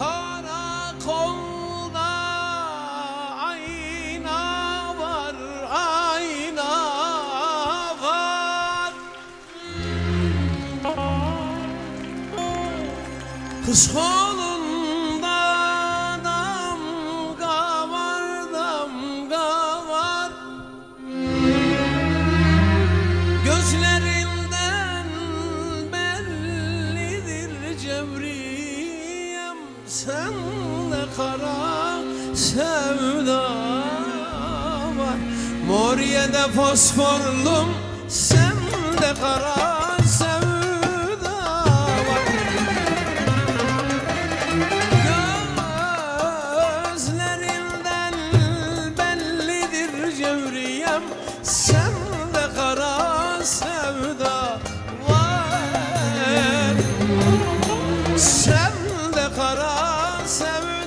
Karakolda ayna var, ayna var. Kız kol Sen de kara sevda var. Moriye'de fosforlum Sen de kara seven